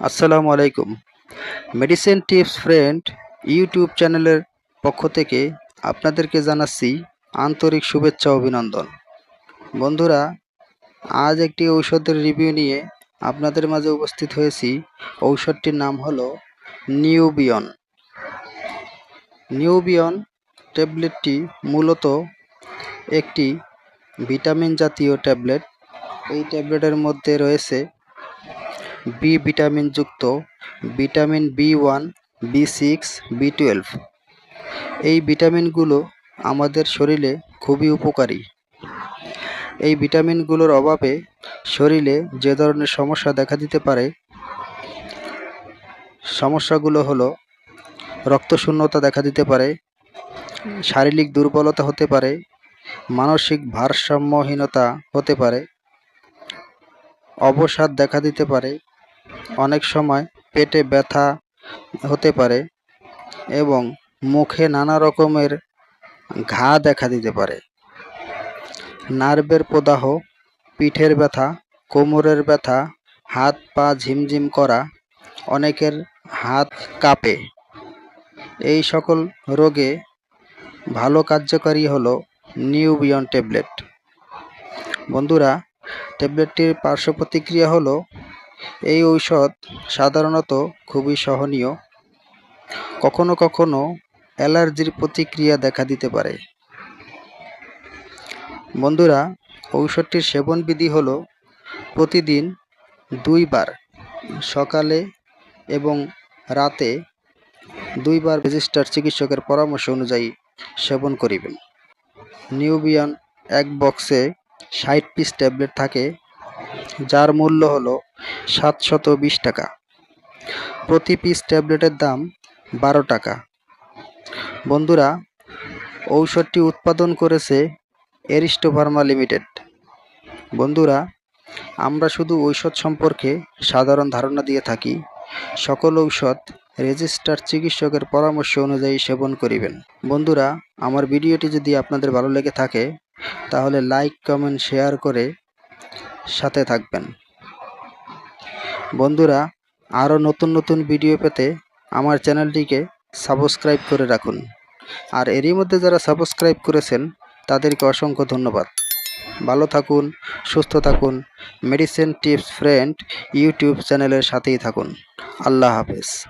আসসালামু আলাইকুম। Medicine tips friend YouTube চ্যানেলের পক্ষ থেকে আপনাদেরকে জানাচ্ছি আন্তরিক শুভেচ্ছা অভিনন্দন। বন্ধুরা, আজ একটি ঔষধের রিভিউ নিয়ে আপনাদের মাঝে উপস্থিত হয়েছি। ঔষধটির নাম হলো নিউবিয়ন নিউবিয়ন ট্যাবলেটটি মূলত একটি ভিটামিন জাতীয় ট্যাবলেট এই ট্যাবলেটের মধ্যে রয়েছে বি ভিটামিন যুক্ত vitamin B one, B six, B twelve. এই ভিটামিনগুলো আমাদের শরীরে খুবই উপকারী। এই ভিটামিনগুলোর অভাবে শরীরে যে ধরনের সমস্যা দেখা দিতে পারে, সমস্যাগুলো হলো রক্তশূন্যতা দেখা দিতে পারে, শারীরিক দুর্বলতা হতে পারে, মানসিক ভারসাম্যহীনতা হতে পারে, অবসাদ দেখা দিতে পারে অনেক সময় পেটে ব্যথা হতে পারে এবং মুখে নানা রকমের ঘা দেখা দিতে পারে। নার্ভের প্রদাহ, পিঠের ব্যথা, কোমরের ব্যথা, হাত পা ঝিমঝিম করা, অনেকের হাত কাঁপে। এই সকল রোগে ভালো কার্যকারী হলো নিউবিয়ন ট্যাবলেট। বন্ধুরা, ট্যাবলেটটির পার্শ্ব প্রতিক্রিয়া হলো এই ঔষধ সাধারণত খুবই সহনীয়। কখনো কখনো অ্যালার্জির প্রতিক্রিয়া দেখা দিতে পারে। বন্ধুরা, ঔষধটির সেবনবিধি হলো প্রতিদিন দুইবার সকালে এবং রাতে দুইবার রেজিস্টার চিকিৎসকের পরামর্শ অনুযায়ী সেবন করিবেন। নিউবিয়ান এক বক্সে ষাট পিস ট্যাবলেট থাকে যার মূল্য হলো সাতশত বিশ টাকা। প্রতি পিস ট্যাবলেটের দাম বারো টাকা। বন্ধুরা, ঔষধটি উৎপাদন করেছে এরিস্টো ফার্মা লিমিটেড। বন্ধুরা, আমরা শুধু ঔষধ সম্পর্কে সাধারণ ধারণা দিয়ে থাকি। সকল ঔষধ রেজিস্টার চিকিৎসকের পরামর্শ অনুযায়ী সেবন করিবেন। বন্ধুরা, আমার ভিডিওটি যদি আপনাদের ভালো লেগে থাকে, তাহলে লাইক কমেন্ট শেয়ার করে সাথে থাকবেন। বন্ধুরা, আরও নতুন নতুন ভিডিও পেতে আমার চ্যানেলটিকে সাবস্ক্রাইব করে রাখুন। আর এরই মধ্যে যারা সাবস্ক্রাইব করেছেন, তাদেরকে অসংখ্য ধন্যবাদ। ভালো থাকুন, সুস্থ থাকুন, মেডিসিন টিপস ফ্রেন্ড ইউটিউব চ্যানেলের সাথেই থাকুন। আল্লাহ হাফেজ।